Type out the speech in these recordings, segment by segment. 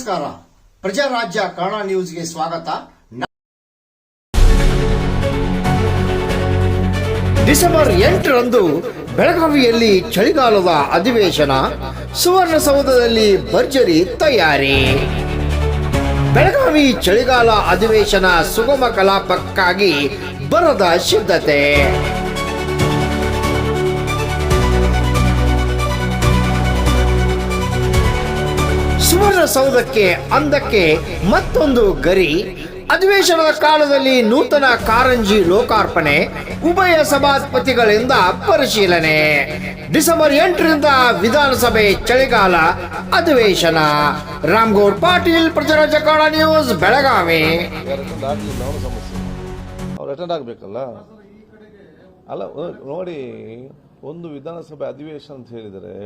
ನಮಸ್ಕಾರ. ಪ್ರಜಾರಾಜ್ಯ ಕನ್ನಡ ನ್ಯೂಸ್ಗೆ ಸ್ವಾಗತ. ಡಿಸೆಂಬರ್ ಎಂಟರಂದು ಬೆಳಗಾವಿಯಲ್ಲಿ ಚಳಿಗಾಲದ ಅಧಿವೇಶನ. ಸುವರ್ಣಸೌಧದಲ್ಲಿ ಭರ್ಜರಿ ತಯಾರಿ. ಬೆಳಗಾವಿ ಚಳಿಗಾಲ ಅಧಿವೇಶನ ಸುಗಮ ಕಲಾಪಕ್ಕಾಗಿ ಬರದ ಸಿದ್ಧತೆ. ಸುವರ್ಣಸೌಧಕ್ಕೆ ಅಂದಕ್ಕೆ ಮತ್ತೊಂದು ಗರಿ. ಅಧಿವೇಶನದ ಕಾಲದಲ್ಲಿ ನೂತನ ಕಾರಂಜಿ ಲೋಕಾರ್ಪಣೆ, ಉಭಯ ಸಭಾಪತಿಗಳಿಂದ ಪರಿಶೀಲನೆ. ಡಿಸೆಂಬರ್ ಎಂಟರಿಂದ ವಿಧಾನಸಭೆ ಚಳಿಗಾಲ ಅಧಿವೇಶನ. ರಾಮ್ಗೌಡ್ ಪಾಟೀಲ್ ಪ್ರಚಾರ ನ್ಯೂಸ್, ಬೆಳಗಾವಿ. ಅವ್ರು ಆಗಬೇಕಲ್ಲ? ಅಲ್ಲ ನೋಡಿ, ಒಂದು ವಿಧಾನಸಭೆ ಅಧಿವೇಶನ ಅಂತ ಹೇಳಿದರೆ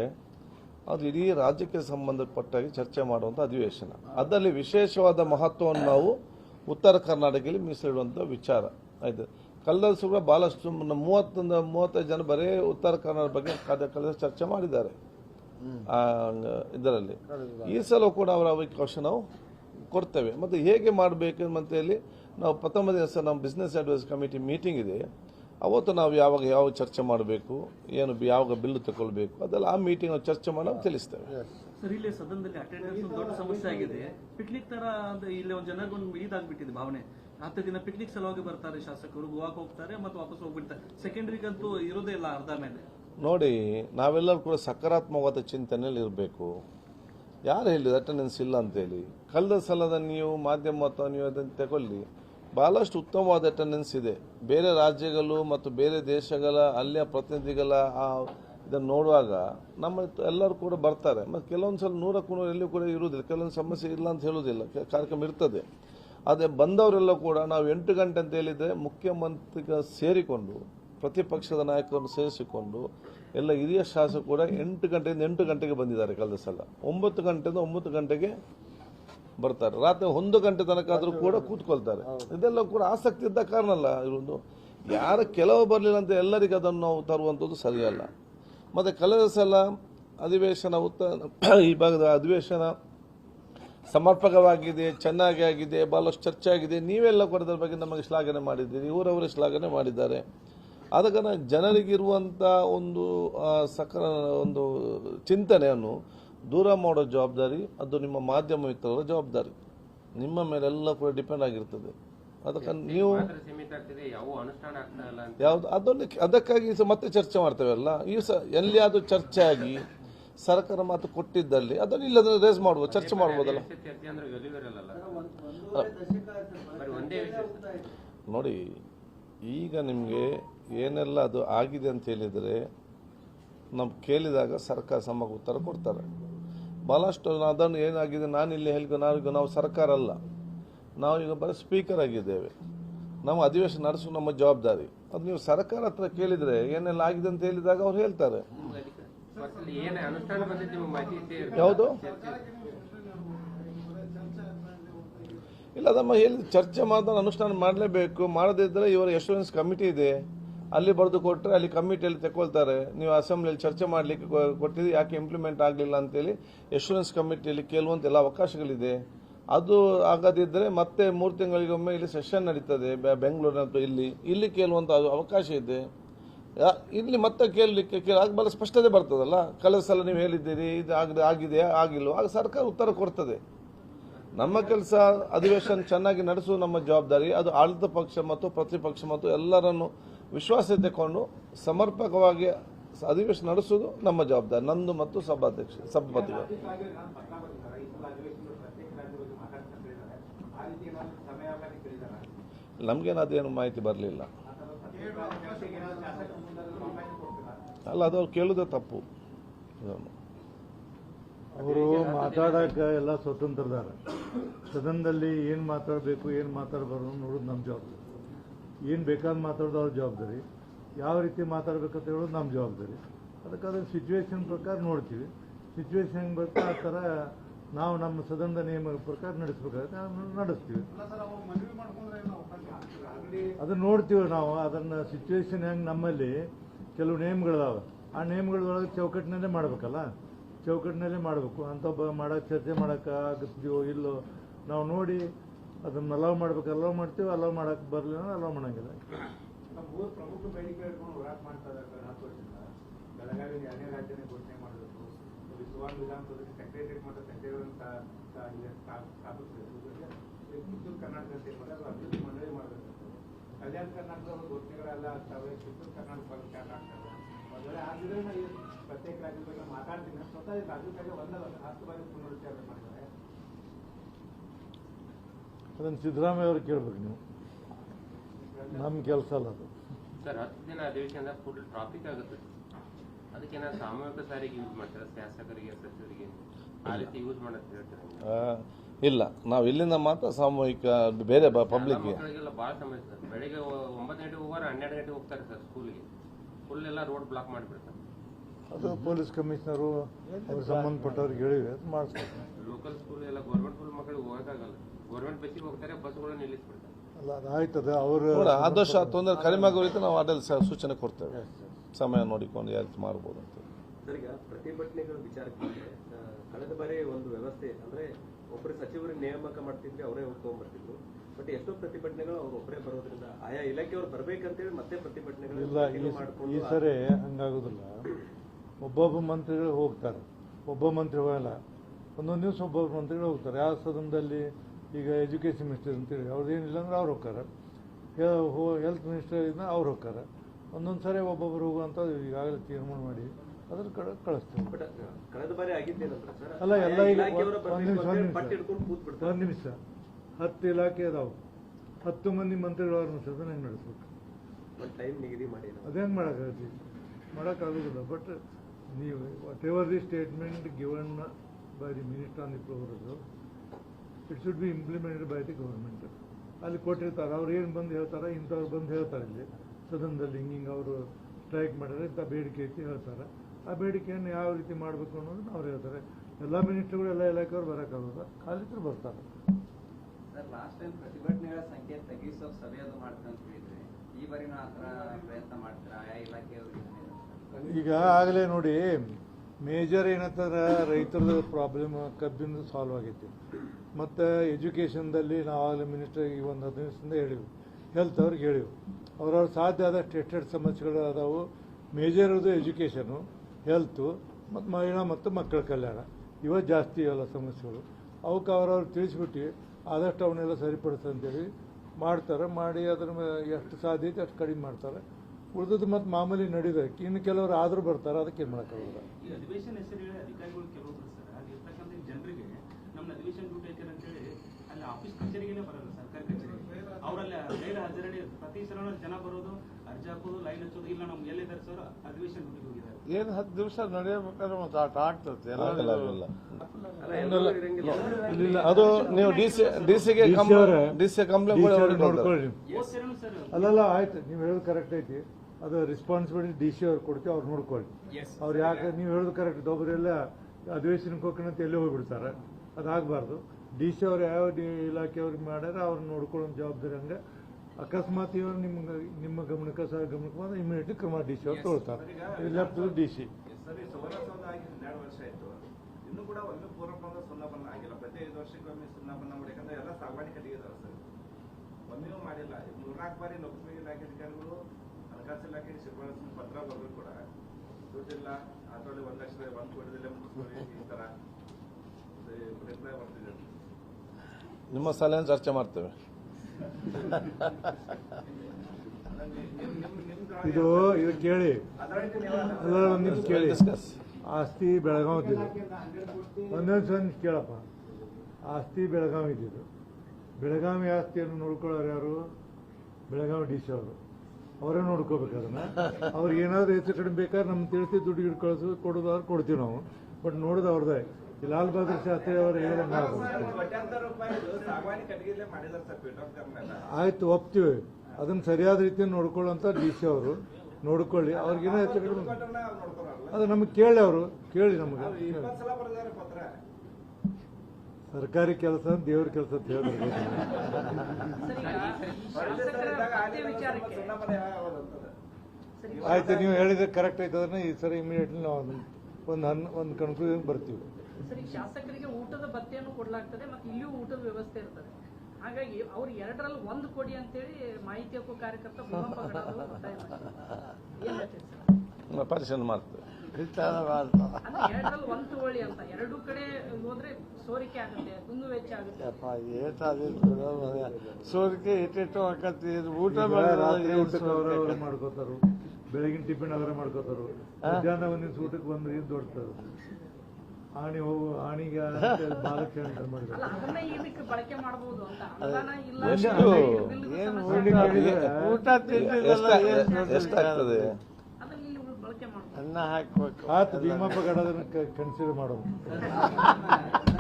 ಅದು ಇಡೀ ರಾಜ್ಯಕ್ಕೆ ಸಂಬಂಧಪಟ್ಟಾಗಿ ಚರ್ಚೆ ಮಾಡುವಂಥ ಅಧಿವೇಶನ. ಅದರಲ್ಲಿ ವಿಶೇಷವಾದ ಮಹತ್ವವನ್ನು ನಾವು ಉತ್ತರ ಕರ್ನಾಟಕದಲ್ಲಿ ಮೀಸಲಿಡುವಂಥ ವಿಚಾರ. ಆಯಿತು. ಕಲ್ಲದ ಸುಗ್ರ ಭಾಳಷ್ಟು ಮೂವತ್ತೊಂದು, ಮೂವತ್ತೈದು ಜನ ಬರೀ ಉತ್ತರ ಕರ್ನಾಟಕ ಬಗ್ಗೆ ಕಳೆದ ಚರ್ಚೆ ಮಾಡಿದ್ದಾರೆ. ಇದರಲ್ಲಿ. ಈ ಸಲ ಕೂಡ ಅವರ ಅವಕಾಶ ನಾವು ಕೊಡ್ತೇವೆ. ಮತ್ತು ಹೇಗೆ ಮಾಡಬೇಕು ಅಂತೇಳಿ ನಾವು ಪ್ರಥಮ ದಿವಸ ನಮ್ಮ ಬಿಸ್ನೆಸ್ ಅಡ್ವೈಸ್ ಕಮಿಟಿ ಮೀಟಿಂಗ್ ಇದೆ. ಅವತ್ತು ನಾವು ಯಾವಾಗ ಯಾವ ಚರ್ಚೆ ಮಾಡಬೇಕು ಏನು ಬಿ- ಯಾವಾಗ ಬಿಲ್ ತಗೊಳ್ಬೇಕು ಅದೆಲ್ಲ ಆ ಮೀಟಿಂಗ್ ನಾವು ಚರ್ಚೆ ಮಾಡಿ ನಾವು ತಿಳಿಸ್ತೇವೆ. ಸರ್ ಇಲ್ಲಿ ಸದನದಲ್ಲಿ ಅಟೆಂಡೆನ್ಸ್ ಒಂದು ದೊಡ್ಡ ಸಮಸ್ಯೆ ಆಗಿದೆ. ಪಿಕ್ನಿಕ್ ತರ ಅಂದ್ರೆ ಇಲ್ಲಿ ಒಂದು ಜನಗೊಂದು ಇದಾಗ್ಬಿಟ್ಟಿದೆ ಭಾವನೆ. ಹತ್ತು ದಿನ ಪಿಕ್ನಿಕ್ ಸಲುವಾಗಿ ಬರ್ತಾರೆ ಶಾಸಕರು ಗೋವಾಕ್ ಹೋಗ್ತಾರೆ ಮತ್ತೆ ವಾಪಸ್ ಹೋಗ್ಬಿಡ್ತಾರೆ. ಸೆಕೆಂಡ್ರಿಗಂತೂ ವೀಕ್ ಅಂತೂ ಇರೋದೇ ಇಲ್ಲ ಅರ್ಧ ಮೇಲೆ. ನೋಡಿ ನಾವೆಲ್ಲರೂ ಕೂಡ ಸಕಾರಾತ್ಮಕವಾದ ಚಿಂತನೆಯಲ್ಲಿ ಇರಬೇಕು. ಯಾರು ಹೇಳಿದ್ರು ಅಟೆಂಡೆನ್ಸ್ ಇಲ್ಲ ಅಂತೇಳಿ ಕಳೆದ ಸಲದ ನೀವು ಮಾಧ್ಯಮ ಅಥವಾ ನೀವು ಅದನ್ನು ತಗೊಳ್ಳಿ. ಭಾಳಷ್ಟು ಉತ್ತಮವಾದ ಅಟೆಂಡೆನ್ಸ್ ಇದೆ. ಬೇರೆ ರಾಜ್ಯಗಳು ಮತ್ತು ಬೇರೆ ದೇಶಗಳ ಅಲ್ಲಿಯ ಪ್ರತಿನಿಧಿಗಳ ಆ ಇದನ್ನು ನೋಡುವಾಗ ನಮ್ಮ ಎಲ್ಲರೂ ಕೂಡ ಬರ್ತಾರೆ. ಮತ್ತು ಕೆಲವೊಂದು ಸಲ ನೂರಕ್ಕೂ ನೂರು ಕೂಡ ಇರುವುದಿಲ್ಲ. ಕೆಲವೊಂದು ಸಮಸ್ಯೆ ಇಲ್ಲ ಅಂತ ಹೇಳುವುದಿಲ್ಲ. ಕಾರ್ಯಕ್ರಮ ಇರ್ತದೆ. ಆದರೆ ಬಂದವರೆಲ್ಲ ಕೂಡ ನಾವು ಎಂಟು ಗಂಟೆ ಅಂತ ಹೇಳಿದರೆ ಮುಖ್ಯಮಂತ್ರಿಗ ಸೇರಿಕೊಂಡು, ಪ್ರತಿಪಕ್ಷದ ನಾಯಕರನ್ನು ಸೇರಿಸಿಕೊಂಡು, ಎಲ್ಲ ಹಿರಿಯ ಶಾಸಕರು ಕೂಡ ಎಂಟು ಗಂಟೆಯಿಂದ ಎಂಟು ಗಂಟೆಗೆ ಬಂದಿದ್ದಾರೆ ಕಳೆದ ಸಲ. ಒಂಬತ್ತು ಗಂಟೆಯಿಂದ ಒಂಬತ್ತು ಗಂಟೆಗೆ ಬರ್ತಾರೆ. ರಾತ್ರಿ ಒಂದು ಗಂಟೆ ತನಕ ಆದರೂ ಕೂಡ ಕೂತ್ಕೊಳ್ತಾರೆ. ಇದೆಲ್ಲ ಕೂಡ ಆಸಕ್ತಿ ಇದ್ದ ಕಾರಣ ಅಲ್ಲ. ಇದೊಂದು ಯಾರ ಕೆಲವು ಬರಲಿಲ್ಲ ಅಂತ ಎಲ್ಲರಿಗೂ ಅದನ್ನು ನಾವು ತರುವಂಥದ್ದು ಸರಿಯಲ್ಲ. ಮತ್ತು ಕಳೆದ ಸಲ ಅಧಿವೇಶನ ಉತ್ತ ಈ ಭಾಗದ ಅಧಿವೇಶನ ಸಮರ್ಪಕವಾಗಿದೆ ಚೆನ್ನಾಗಿ ಆಗಿದೆ ಭಾಳಷ್ಟು ಚರ್ಚೆ ಆಗಿದೆ. ನೀವೆಲ್ಲ ಕೂಡ ಅದರ ಬಗ್ಗೆ ನಮಗೆ ಶ್ಲಾಘನೆ ಮಾಡಿದ್ದೀರಿ. ಇವರವರೇ ಶ್ಲಾಘನೆ ಮಾಡಿದ್ದಾರೆ. ಆದ ಕಾರಣ ಜನರಿಗಿರುವಂಥ ಒಂದು ಸಕಲ ಸಕ ಒಂದು ಚಿಂತನೆಯನ್ನು ದೂರ ಮಾಡೋ ಜವಾಬ್ದಾರಿ ಅದು ನಿಮ್ಮ ಮಾಧ್ಯಮ ಮಿತ್ರರ ಜವಾಬ್ದಾರಿ. ನಿಮ್ಮ ಮೇಲೆಲ್ಲ ಕೂಡ ಡಿಪೆಂಡ್ ಆಗಿರ್ತದೆ. ಅದಕ್ಕೆ ನೀವು ಯಾವ್ದು ಸೀಮಿತ ಯಾವ ಅನುಷ್ಠಾನ ಆಗ್ತಾ ಇಲ್ಲ ಅಂತ. ಯಾವುದು ಅದನ್ನು ಅದಕ್ಕಾಗಿ ಮತ್ತೆ ಚರ್ಚೆ ಮಾಡ್ತೇವಲ್ಲ ಈ ಸ ಎಲ್ಲಿಯಾದರೂ ಚರ್ಚೆ ಆಗಿ ಸರ್ಕಾರ ಮಾತು ಕೊಟ್ಟಿದ್ದಲ್ಲಿ ಅದನ್ನು ಇಲ್ಲದ್ರೆ ರೇಸ್ ಮಾಡ್ಬೋದು ಚರ್ಚೆ ಮಾಡ್ಬೋದಲ್ಲ ನೋಡಿ ಈಗ ನಿಮಗೆ ಏನೆಲ್ಲ ಅದು ಆಗಿದೆ ಅಂತ ಹೇಳಿದರೆ ನಾವು ಕೇಳಿದಾಗ ಸರ್ಕಾರ ಸಮ ಉತ್ತರ ಕೊಡ್ತಾರೆ. ಭಾಳಷ್ಟು ಅದನ್ನು ಏನಾಗಿದೆ ನಾನು ಇಲ್ಲಿ ಹೇಳಿದ ನಾವು ಸರ್ಕಾರ ಅಲ್ಲ. ನಾವು ಈಗ ಬರೀ ಸ್ಪೀಕರ್ ಆಗಿದ್ದೇವೆ. ನಾವು ಅಧಿವೇಶನ ನಡೆಸುವ ನಮ್ಮ ಜವಾಬ್ದಾರಿ. ಅದು ನೀವು ಸರ್ಕಾರ ಹತ್ರ ಕೇಳಿದರೆ ಏನೆಲ್ಲ ಆಗಿದೆ ಅಂತ ಹೇಳಿದಾಗ ಅವ್ರು ಹೇಳ್ತಾರೆ. ಯಾವುದು? ಇಲ್ಲ ಅದಮ್ಮ ಹೇಳಿ ಚರ್ಚೆ ಮಾಡಿದ್ರೆ ಅನುಷ್ಠಾನ ಮಾಡಲೇಬೇಕು. ಮಾಡದಿದ್ದರೆ ಇವರ ಎಷ್ಟೊನ್ಸ್ ಕಮಿಟಿ ಇದೆ. ಅಲ್ಲಿ ಬರೆದು ಕೊಟ್ಟರೆ ಅಲ್ಲಿ ಕಮಿಟಿಯಲ್ಲಿ ತಗೊಳ್ತಾರೆ ನೀವು ಅಸೆಂಬ್ಲಿಯಲ್ಲಿ ಚರ್ಚೆ ಮಾಡಲಿಕ್ಕೆ ಕೊಟ್ಟಿದ್ದು ಯಾಕೆ ಇಂಪ್ಲಿಮೆಂಟ್ ಆಗಲಿಲ್ಲ ಅಂತೇಳಿ ಎಶ್ಯೂರೆನ್ಸ್ ಕಮಿಟಿಯಲ್ಲಿ ಕೇಳುವಂಥ ಎಲ್ಲ ಅವಕಾಶಗಳಿದೆ. ಅದು ಆಗದಿದ್ದರೆ ಮತ್ತೆ ಮೂರು ತಿಂಗಳಿಗೊಮ್ಮೆ ಇಲ್ಲಿ ಸೆಷನ್ ನಡೀತದೆ ಬೆಂಗಳೂರಿನ ಇಲ್ಲಿ. ಇಲ್ಲಿ ಕೇಳುವಂಥ ಅವಕಾಶ ಇದೆ. ಇಲ್ಲಿ ಮತ್ತೆ ಕೇಳಲಿಕ್ಕೆ ಕೇಳ, ಆಗ ಬಹಳ ಸ್ಪಷ್ಟತೆ ಬರ್ತದಲ್ಲ? ಕಳೆದ ಸಲ ನೀವು ಹೇಳಿದ್ದೀರಿ, ಇದು ಆಗಿದೆ ಆಗಿದೆಯಾ ಆಗ ಸರ್ಕಾರ ಉತ್ತರ ಕೊಡ್ತದೆ. ನಮ್ಮ ಕೆಲಸ ಅಧಿವೇಶನ ಚೆನ್ನಾಗಿ ನಡೆಸುವ ನಮ್ಮ ಜವಾಬ್ದಾರಿ, ಅದು ಆಡಳಿತ ಪಕ್ಷ ಮತ್ತು ಪ್ರತಿಪಕ್ಷ ಮತ್ತು ಎಲ್ಲರನ್ನು ವಿಶ್ವಾಸ ತಗೊಂಡು ಸಮರ್ಪಕವಾಗಿ ಅಧಿವೇಶನ ನಡೆಸೋದು ನಮ್ಮ ಜವಾಬ್ದಾರಿ. ನಂದು ಮತ್ತು ಸಭಾಧ್ಯಕ್ಷ ಸಭಾಪತಿಗಳು. ನಮಗೇನು ಅದೇನು ಮಾಹಿತಿ ಬರಲಿಲ್ಲ. ಅಲ್ಲ, ಅದು ಅವ್ರು ಕೇಳೋದೇ ತಪ್ಪು. ಅವರು ಮಾತಾಡಕ್ಕೆ ಎಲ್ಲ ಸ್ವತಂತ್ರದಾರ ಸದನದಲ್ಲಿ ಏನು ಮಾತಾಡಬೇಕು, ಏನು ಮಾತಾಡಬಾರ್ದು ನೋಡೋದು ನಮ್ಮ ಜವಾಬ್ದಾರಿ. ಏನು ಬೇಕಾದ ಮಾತಾಡೋದು ಅವ್ರ ಜವಾಬ್ದಾರಿ. ಯಾವ ರೀತಿ ಮಾತಾಡ್ಬೇಕಂತ ಹೇಳೋದು ನಮ್ಮ ಜವಾಬ್ದಾರಿ. ಅದಕ್ಕೆ ಅದನ್ನು ಸಿಚುವೇಶನ್ ಪ್ರಕಾರ ನೋಡ್ತೀವಿ. ಸಿಚುವೇಶನ್ ಹೆಂಗೆ ಬರುತ್ತೆ ಆ ಥರ ನಾವು ನಮ್ಮ ಸದನದ ನಿಯಮ ಪ್ರಕಾರ ನಡೆಸ್ಬೇಕಾಗುತ್ತೆ ನಡೆಸ್ತೀವಿ. ಅದನ್ನು ನೋಡ್ತೀವಿ ನಾವು. ಅದನ್ನು ಸಿಚುವೇಶನ್ ಹೆಂಗೆ ನಮ್ಮಲ್ಲಿ ಕೆಲವು ನೇಮ್ಗಳಿದಾವೆ ಆ ನೇಮ್ಗಳೊಳಗೆ ಚೌಕಟ್ಟಿನಲ್ಲೇ ಮಾಡಬೇಕಲ್ಲ? ಚೌಕಟ್ಟಿನಲ್ಲೇ ಮಾಡಬೇಕು. ಅಂಥೊಬ್ಬ ಮಾಡಕ್ಕೆ ಚರ್ಚೆ ಮಾಡೋಕೆ ಆಗುತ್ತದೆಯೋ ಇಲ್ಲೋ, ನಾವು ನೋಡಿ ಅದನ್ನ ಅಲೌ ಮಾಡ್ಬೇಕು ಅಲೌ ಮಾಡ್ತೀವಿ ಅಲೌ ಮಾಡಕ್ಕೆ ಬರಲಿಲ್ಲ ಅಲೌ ಮಾಡಂಗಿಲ್ಲ. ನಮ್ಮ ಮೂರು ಪ್ರಮುಖ ಬೇಡಿಕೆ ಹಿಡ್ಕೊಂಡು ಹೋರಾಟ ಮಾಡ್ತಾ ಇದ್ದಾರೆ ಕಳೆದ ಹತ್ತು ವರ್ಷದಿಂದ. ರಾಜ್ಯನೇ ಘೋಷಣೆ ಮಾಡಬೇಕು ಸೇರಿ ಮಂಡಳಿ ಮಾಡಬೇಕು ಕಲ್ಯಾಣ ಕರ್ನಾಟಕದ ಘೋಷಣೆಗಳೆಲ್ಲ ಆಗ್ತವೆ ಕಿತ್ತೂರು ಕರ್ನಾಟಕ ಬಗ್ಗೆ ಚಾಟ ಆಗ್ತವೆ. ಒಂದ್ ವೇಳೆ ಆಗಿದ್ರೆ ನಾ ಈ ಪ್ರತ್ಯೇಕ ಮಾತಾಡ್ತೀನಿ, ಸ್ವತಃ ಈ ಒಂದಲ್ಲ ಹತ್ತು ಬಾರಿ ಪುನರುಚ್ಚಾರಣೆ ಮಾಡಿದ್ದಾರೆ. ಅದನ್ನು ಸಿದ್ದರಾಮಯ್ಯ ಅವ್ರಿಗೆ ಕೇಳ್ಬೇಕು ನೀವು. ನಮ್ಮ ಕೆಲಸ ಅಲ್ಲ ಅದು. ಸರ್ ಹತ್ತು ದಿನ ಅಧಿವೇಶನ ಫುಲ್ ಟ್ರಾಫಿಕ್ ಆಗುತ್ತೆ. ಅದಕ್ಕೆ ನಾವು ಸಾಮೂಹಿಕ ಸಾರಿಗೆ ಯೂಸ್ ಮಾಡ್ತಾರೆ? ಶಾಸಕರಿಗೆ ಸಚಿವರಿಗೆ? ಆ ರೀತಿ ಯೂಸ್ ಮಾಡಕ್ಕೆ ಹೇಳ್ತಾರೆ ಇಲ್ಲ. ನಾವು ಇಲ್ಲಿಂದ ಮಾತ್ರ ಸಾಮೂಹಿಕ ಬೇರೆ ಪಬ್ಲಿಕ್ ಮಕ್ಕಳಿಗೆಲ್ಲ ಭಾಳ ಸಮಸ್ಯೆ ಸರ್. ಬೆಳಿಗ್ಗೆ ಒಂಬತ್ತು ಗಂಟೆ ಹೋಗೋರು ಹನ್ನೆರಡು ಗಂಟೆಗೆ ಹೋಗ್ತಾರೆ ಸರ್ ಸ್ಕೂಲಿಗೆ ಫುಲ್ ಎಲ್ಲ ರೋಡ್ ಬ್ಲಾಕ್ ಮಾಡಿಬಿಡ್ತಾರೆ ಅದು ಪೊಲೀಸ್ ಕಮಿಷನರು ಸಂಬಂಧಪಟ್ಟವ್ರಿಗೆ ಹೇಳಿವೆ ಅದು ಮಾಡಿಸ್ಬೇಕು ಲೋಕಲ್ ಸ್ಕೂಲ್ ಎಲ್ಲ ಗೌರ್ಮೆಂಟ್ ಸ್ಕೂಲ್ ಮಕ್ಕಳಿಗೆ ಹೋಗೋಕ್ಕಾಗಲ್ಲ. ಗೌರ್ಮೆಂಟ್ ಬಸ್ಸಿಗೆ ಹೋಗ್ತಾರೆ ಬಸ್ಗಳು ನಿಲ್ಲಿಸ್ಬಿಡ್ತಾರೆ. ಅಲ್ಲ ಅದು ಆಯ್ತದ ಅವರು ಆದಷ್ಟು ಆ ತೊಂದರೆ ಕಡಿಮೆ ಆಗೋರಿತ ನಾವು ಅದರಲ್ಲಿ ಸ- ಸೂಚನೆ ಕೊಡ್ತೇವೆ. ಸಮಯ ನೋಡಿಕೊಂಡು ಯಾವ ರೀತಿ ಮಾಡ್ಬೋದು ಅಂತ. ಸರ್ ಈಗ ಪ್ರತಿಭಟನೆಗಳ ವಿಚಾರಕ್ಕೆ ಬಂದ್ರೆ, ಆ, ಕಳೆದ ಬಾರಿ ಒಂದು ವ್ಯವಸ್ಥೆ ಅಂದ್ರೆ ಒಬ್ಬರು ಸಚಿವರು ನೇಮಕ ಮಾಡ್ತಿದ್ರೆ ಅವರೇ ಹೋಗಿ ತಗೊಂಡ್ಬರ್ತಿದ್ರು. ಬಟ್ ಎಷ್ಟೋ ಪ್ರತಿಭಟನೆಗಳು ಅವ್ರು ಒಬ್ಬರೇ ಬರೋದ್ರಿಂದ ಆಯಾ ಇಲಾಖೆಯವರು ಬರ್ಬೇಕಂತೇಳಿ ಮತ್ತೆ ಪ್ರತಿಭಟನೆಗಳು ಇಲ್ಲ ಈ ಮಾಡ್ಕೊಂಡು ಈ ಸರಿ ಹಂಗಾಗೋದಿಲ್ಲ. ಒಬ್ಬೊಬ್ಬ ಮಂತ್ರಿಗಳು ಹೋಗ್ತಾರೆ. ಒಬ್ಬ ಮಂತ್ರಿ ಹೋಗಲ್ಲ. ಒಂದೊಂದು ದಿವಸ ಒಬ್ಬೊಬ್ಬ ಮಂತ್ರಿಗಳು ಹೋಗ್ತಾರೆ. ಯಾವ ಸದನದಲ್ಲಿ ಈಗ ಎಜುಕೇಷನ್ ಮಿನಿಸ್ಟರ್ ಅಂತೇಳಿ ಅವ್ರದ್ದು ಏನಿಲ್ಲ ಅಂದ್ರೆ ಅವ್ರು ಹೋಗ್ತಾರೆ. ಹೆಲ್ತ್ ಮಿನಿಸ್ಟರ್ ಇದ್ದ ಅವ್ರು ಹೋಗ್ತಾರೆ. ಒಂದೊಂದು ಸಾರಿ ಒಬ್ಬೊಬ್ಬರು ಹೋಗುವಂಥ ಈಗಾಗಲೇ ತೀರ್ಮಾನ ಮಾಡಿ ಅದ್ರ ಕಡೆ ಕಳಿಸ್ತೀವಿ ಅಲ್ಲ ಎಲ್ಲ ಈಗ ಒಂದು ನಿಮಿಷ, ಒಂದ್ ನಿಮಿಷ. ಹತ್ತು ಇಲಾಖೆ ಅದಾವು. ಹತ್ತು ಮಂದಿ ಮಂತ್ರಿಗಳು ಸದನ ಹೆಂಗೆ ನಡೆಸ್ಬೇಕು? ಅದೇನು ಮಾಡೋಕ್ಕಾಗತ್ತೆ? ಮಾಡೋಕ್ಕಾಗೋದಿಲ್ಲ. ಬಟ್ ನೀವು whatever the statement given by the minister on the floor it should be implemented by the government ಅಲ್ಲಿ ಕೊಟ್ಟಿರ್ತಾರೆ ಅವ್ರು ಏನು ಬಂದು ಹೇಳ್ತಾರೆ ಇಂಥವ್ರು ಬಂದು ಹೇಳ್ತಾರೆ ಇಲ್ಲಿ. ಸದನದಲ್ಲಿ ಹಿಂಗೆ ಹಿಂಗೆ ಅವರು ಸ್ಟ್ರೈಕ್ ಮಾಡಿದ್ರೆ ಇಂಥ ಬೇಡಿಕೆ ಐತಿ ಹೇಳ್ತಾರೆ. ಆ ಬೇಡಿಕೆಯನ್ನು ಯಾವ ರೀತಿ ಮಾಡಬೇಕು ಅನ್ನೋದನ್ನು ಅವ್ರು ಹೇಳ್ತಾರೆ. ಎಲ್ಲ ಮಿನಿಸ್ಟ್ರುಗಳು ಎಲ್ಲ ಇಲಾಖೆಯವ್ರು ಖಾಲಿ ಖಾಲಿದ್ರು ಬರ್ತಾರೆ. ಸರ್ ಲಾಸ್ಟ್ ಟೈಮ್ ಪ್ರತಿಭಟನೆಗಳ ಸಂಖ್ಯೆ ಅಂತ ಹೇಳಿದ್ರಿ. ಈ ಬಾರಿನೂ ಆ ಥರ ಪ್ರಯತ್ನ ಮಾಡ್ತೀರಾ? ಆಯಾ ಇಲಾಖೆಯವರು ಈಗ ಆಗಲೇ ನೋಡಿ ಮೇಜರ್ ಏನಂತಂದ್ರೆ ರೈತರದ ಪ್ರಾಬ್ಲಮ್ ಕಬ್ಬಿನ ಸಾಲ್ವ್ ಆಗೈತಿ. ಮತ್ತು ಎಜುಕೇಷನ್ದಲ್ಲಿ ನಾವು ಆಗಲೇ ಈ ಒಂದು ಹದಿನೈದು ದಿವಸದಿಂದ ಹೇಳಿವಿ ಹೆಲ್ತ್ ಅವ್ರಿಗೆ ಹೇಳಿವು ಅವ್ರವ್ರ ಸಾಧ್ಯ ಆದಷ್ಟು ಎಷ್ಟೆಷ್ಟು ಸಮಸ್ಯೆಗಳು ಅದಾವು ಮೇಜರ್ ಇರೋದು ಎಜುಕೇಷನು, ಹೆಲ್ತು ಮತ್ತು ಮಹಿಳಾ ಮತ್ತು ಮಕ್ಕಳ ಕಲ್ಯಾಣ. ಇವ ಜಾಸ್ತಿ ಎಲ್ಲ ಸಮಸ್ಯೆಗಳು. ಅವಕ್ಕೆ ಅವ್ರವ್ರು ತಿಳಿಸ್ಬಿಟ್ಟು ಆದಷ್ಟು ಅವನ್ನೆಲ್ಲ ಸರಿಪಡಿಸ್ತಾರೆ ಅಂತೇಳಿ ಮಾಡ್ತಾರೆ. ಮಾಡಿ ಅದ್ರ ಎಷ್ಟು ಸಾಧ್ಯ ಐತೆ ಅಷ್ಟು ಕಡಿಮೆ ಮಾಡ್ತಾರೆ. ಉಳಿದದ್ದು ಮತ್ತು ಮಾಮೂಲಿ ನಡೀಬೇಕು ಇನ್ನು ಕೆಲವರು ಆದರೂ ಬರ್ತಾರೆ. ಅದಕ್ಕೆ ಏನು ಮಾಡೋಕ್ಕಾಗಲ್ಲ ಈ ಅಧಿವೇಶನ ಹೆಸರು ಹೇಳಿ ಅಧಿಕಾರಿಗಳು ಕೆಲವೊಬ್ರು ಸರ್ ಅಲ್ಲಿ ಇರ್ತಕ್ಕಂಥ ಜನರಿಗೆ ನಮ್ಮ ಅಧಿವೇಶನ ಡ್ಯೂಟಿ ಐತೆ ಅಂತೇಳಿ ಅಲ್ಲಿ ಆಫೀಸ್ ಕಚೇರಿಗೆ ಬರಲ್ಲ ಸರ್ಕಾರಿ ಕಚೇರಿ. ಅವರಲ್ಲಿ ಗೈರ ಹಾಜರಣೆ ಪ್ರತಿ ಸಲ ಜನ ಬರೋದು ಅರ್ಜಿ ಹಾಕೋದು ಲೈನ್ ಹಚ್ಚೋದು. ಇಲ್ಲ ನಮ್ಗೆ ಎಲ್ಲಿದ್ದಾರೆ ಸರ್? ಅಧಿವೇಶನ ಏನ್ ಹೋಗಿದ್ದಾರೆ. ಏನು ಹತ್ತು ದಿವಸ ನಡೆಯಬೇಕಾದ್ರೆ ಮತ್ತೆ ಆಟ ಆಗ್ತದೆ. ಅದು ನೀವು ಡಿ ಸಿ ಡಿ ಸಿಗೆ DC ಅವ್ರೆ, ಡಿ ಸಿ ಕಂಪ್ಲೇಂಟ್. ನೋಡ್ಕೊಳ್ಳಿ ಅಲ್ಲಲ್ಲ ಆಯ್ತು. ನೀವು ಹೇಳೋದು ಕರೆಕ್ಟ್ ಐತಿ. ಅದು ರೆಸ್ಪಾನ್ಸಿಬಿಲಿಟಿ ಡಿ ಸಿ ಅವ್ರು ಕೊಡ್ತೀವಿ ಅವ್ರು ನೋಡ್ಕೊಳ್ಳಿ. ಅವ್ರು ಯಾಕೆ ನೀವು ಹೇಳೋದು ಕರೆಕ್ಟ್ ಒಬ್ಬರೆಲ್ಲ ಅಧಿವೇಶನಕ್ಕೆ ಹೋಗ್ಕೊಂಡಂತ ಎಲ್ಲೇ ಹೋಗ್ಬಿಡ್ತಾರೆ. ಅದಾಗಬಾರ್ದು. ಡಿ ಸಿ ಅವ್ರು ಯಾವ ಡಿ ಇಲಾಖೆಯವ್ರಿಗೆ ಮಾಡ್ಯಾರ ಅವ್ರನ್ನ ನೋಡ್ಕೊಳ್ಳೋ ಜವಾಬ್ದಾರಿ ಹಂಗೆ. ಅಕಸ್ಮಾತ್ ಇವ್ರು ನಿಮ್ಮ ನಿಮ್ಮ ಗಮನಕ್ಕೆ ಸರ್ ಗಮನಕ್ಕೆ ಬಂದ್ರೆ ಇಮಿಡಿಯೇಟ್ಲಿ ಕ್ರಮ ಡಿ ಸಿ ಅವ್ರು ತೊಗೊಳ್ತಾರೆ ಲೆಫ್ಟ್ ಡಿ ಸಿ. ಮಾಡಿಲ್ಲ. ಮೂರ್ನಾಲ್ಕು ಬಾರಿ ಲೋಕಸಭೆ ಇಲಾಖೆ ಅಧಿಕಾರಿಗಳು ಹಣಕಾಸು ಇಲಾಖೆ ಶಿಫಾರಸು ಪತ್ರ ಬರೆದ್ರು ಕೂಡ ದುಡ್ಡಿಲ್ಲ. ಅದರಲ್ಲಿ ಒಂದು ಲಕ್ಷದ ಒಂದು ಕೋಟಿ ಈ ಥರ ಅಭಿಪ್ರಾಯ ಬರ್ತಿದೆ. ನಿಮ್ಮ ಸಲಹೆ ಚರ್ಚೆ ಮಾಡ್ತೇವೆ. ಇದು ಇದು ಕೇಳಿ. ಕೇಳಿ. ಆಸ್ತಿ ಬೆಳಗಾವ್ ಇದ್ದಿದ್ದು. ಒಂದೊಂದು ಸಲ ಕೇಳಪ್ಪ. ಆಸ್ತಿ ಬೆಳಗಾವಿ ಇದ್ದಿದ್ದು. ಬೆಳಗಾವಿ ಆಸ್ತಿಯನ್ನು ನೋಡ್ಕೊಳ್ಳೋರು ಯಾರು? ಬೆಳಗಾವಿ ಡಿ ಸಿ ಅವರು. ಅವರೇ ನೋಡ್ಕೋಬೇಕು ಅದನ್ನ. ಅವ್ರಿಗೆ ಏನಾದ್ರು ಹೆಚ್ಚು ಕಡಿಮೆ ಬೇಕಾದ್ರೆ ನಮ್ಮ ತಿಳಿಸಿ ದುಡ್ಡು ಕಳಿಸು ಕೊಡೋದಾದ್ರೆ ಕೊಡ್ತೀವಿ ನಾವು. ಬಟ್ ನೋಡೋದು ಅವ್ರದ್ದೇ. ಲಾಲ್ ಬಹದ್ದೂರ್ ಶಾಸ್ತ್ರಿ ಅವರು ಮೇಲೆ ಆಯ್ತು ಒಪ್ತೀವಿ. ಅದನ್ನ ಸರಿಯಾದ ರೀತಿಯಲ್ಲಿ ನೋಡ್ಕೊಳ್ಳೋಂಥ ಡಿ ಸಿ ಅವರು. ನೋಡ್ಕೊಳ್ಳಿ. ಅವ್ರಿಗೇನೋ ಹೆಚ್ಚು ಕಡಿಮೆ. ಅದು ನಮಗೆ ಕೇಳಿ ಅವರು. ಕೇಳಿ ನಮಗೆ. ಸರ್ಕಾರಿ ಕೆಲಸ ದೇವ್ರ ಕೆಲಸ ಅಂತ ಹೇಳ್ಬೇಕು ಆಯ್ತು ನೀವು ಹೇಳಿದ್ರೆ ಕರೆಕ್ಟ್ ಅದನ್ನ ಈ ಸರಿ ಇಮಿಡಿಯೇಟ್ಲಿ ನಾವು ಒಂದು ಹನ್ ಒಂದು ಕನ್ಕ್ಲೂಷನ್ ಬರ್ತೀವಿ. ಸರ್ ಶಾಸಕರಿಗೆ ಊಟದ ಭತ್ತೆಯನ್ನು ಕೊಡಲಾಗ್ತದೆ ಮತ್ತೆ ಇಲ್ಲಿಯೂ ಊಟದ ವ್ಯವಸ್ಥೆ ಇರ್ತದೆ. ಹಾಗಾಗಿ ಅವ್ರು ಎರಡರಲ್ಲಿ ಒಂದು ಕೊಡಿ ಅಂತೇಳಿ ಮಾಹಿತಿ ಹಕ್ಕು ಕಾರ್ಯಕರ್ತ ಪರಿಶೀಲನೆ ಮಾಡ್ತೇವೆ ಎರಡರಲ್ಲಿ ಒಂದು ತಗೊಳ್ಳಿ ಅಂತ. ಎರಡೂ ಕಡೆ ಹೋದ್ರೆ ಸೋರಿಕೆ ಆಗುತ್ತೆ ಕುಂದು ವೆಚ್ಚ ಆಗುತ್ತೆ. ಸೋರಿಕೆ ಇಟ್ಟಿಟ್ಟು ಆಕತಿ ಊಟ ಮಾಡ್ಕೋತಾರು. ಬೆಳಗಿನ ಟಿಫಿನ್ ಅವರ ಮಾಡ್ಕೋತಾರು. ಮಧ್ಯಾಹ್ನ ಒಂದಿನ ಊಟಕ್ಕೆ ಬಂದ್ರೆ ಇದು ದೊಡ್ಡದು? ಆಣಿ ಹೋಗು ಆಣಿಗೆ ಬಾಲಕ್ಕೆ ಅಂತ. ಮಾಡಿದ್ರು ಊಟ ಎಷ್ಟಾಗ್ತದೆ ಅನ್ನ ಹಾಕ್ಬೇಕು. ಆತು ಭೀಮಪ್ಪ ಗಡದನ್ನ ಕನ್ಸಿಡರ್ ಮಾಡೋದು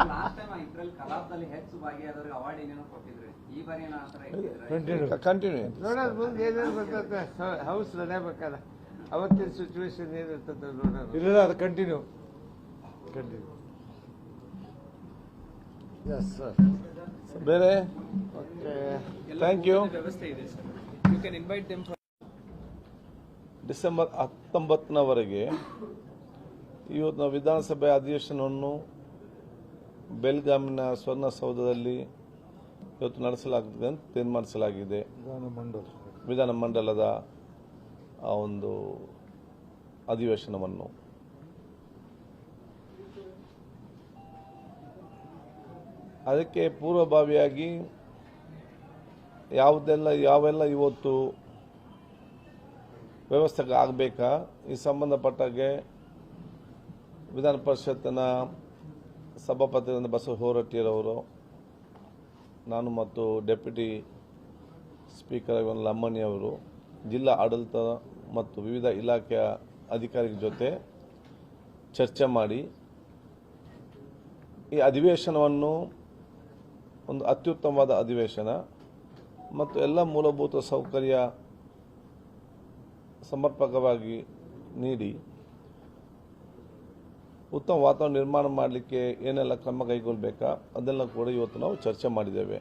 ಲಾಸ್ಟ್ ಟೈಮ್ ಇದ್ರಲ್ಲಿ ಕಲಾಪದಲ್ಲಿ ಹೆಚ್ಚು ಭಾಗಿಯಾದವ್ರಿಗೆ ಅವಾರ್ಡ್ ಏನೇನೋ ಕೊಟ್ಟಿದ್ರಿ. ಈ ಬಾರಿ ಆತರ ಇಟ್ಟಿದ್ರೆ ಕಂಟಿನ್ಯೂ ಕಂಟಿನ್ಯೂ ನೋಡೋಣ ಮುಂದೆ ಏನೇನು ಬರ್ತದೆ ಹೌಸ್ ನಡೆಯಬೇಕಲ್ಲ ಅವತ್ತಿನ ಸಿಚುವೇಶನ್ ಏನಿರ್ತದೆ ನೋಡೋಣ. ಇಲ್ಲ ಅದು ಕಂಟಿನ್ಯೂ ಎಸ್ ಸರ್ ಬೇರೆ? ಓಕೆ. ಥ್ಯಾಂಕ್ ಯು ವ್ಯವಸ್ಥೆ ಇದೆ sir you can invite them December ಹತ್ತೊಂಬತ್ತನವರೆಗೆ ಇವತ್ತು ನಾವು ವಿಧಾನಸಭೆ ಅಧಿವೇಶನವನ್ನು ಬೆಲ್ಗಾಮಿನ ಸ್ವರ್ಣಸೌಧದಲ್ಲಿ ಇವತ್ತು ನಡೆಸಲಾಗುತ್ತದೆ ಅಂತ ತೀರ್ಮಾನಿಸಲಾಗಿದೆ. ವಿಧಾನ ಮಂಡಲ. ವಿಧಾನ ಮಂಡಲದ ಆ ಒಂದು ಅಧಿವೇಶನವನ್ನು. ಅದಕ್ಕೆ ಪೂರ್ವಭಾವಿಯಾಗಿ ಯಾವುದೆಲ್ಲ ಯಾವೆಲ್ಲ ಇವತ್ತು ವ್ಯವಸ್ಥೆಗೆ ಆಗಬೇಕಾ, ಈ ಸಂಬಂಧಪಟ್ಟಾಗೆ ವಿಧಾನ ಪರಿಷತ್ತಿನ ಸಭಾಪತಿಯಿಂದ ಬಸವ ಹೋರಟ್ಟಿಯರವರು ನಾನು ಮತ್ತು ಡೆಪ್ಯೂಟಿ ಸ್ಪೀಕರ್ ಅವರು, ಜಿಲ್ಲಾ ಆಡಳಿತ ಮತ್ತು ವಿವಿಧ ಇಲಾಖೆಯ ಅಧಿಕಾರಿಗಳ ಜೊತೆ ಚರ್ಚೆ ಮಾಡಿ ಈ ಅಧಿವೇಶನವನ್ನು ಒಂದು ಅತ್ಯುತ್ತಮವಾದ ಅಧಿವೇಶನ ಮತ್ತು ಎಲ್ಲ ಮೂಲಭೂತ ಸೌಕರ್ಯ ಸಮರ್ಪಕವಾಗಿ ನೀಡಿ ಉತ್ತಮ ವಾತಾವರಣ ನಿರ್ಮಾಣ ಮಾಡಲಿಕ್ಕೆ ಏನೆಲ್ಲ ಕ್ರಮ ಕೈಗೊಳ್ಳಬೇಕಾ ಅದೆಲ್ಲ ಕೂಡ ಇವತ್ತು ನಾವು ಚರ್ಚೆ ಮಾಡಿದ್ದೇವೆ.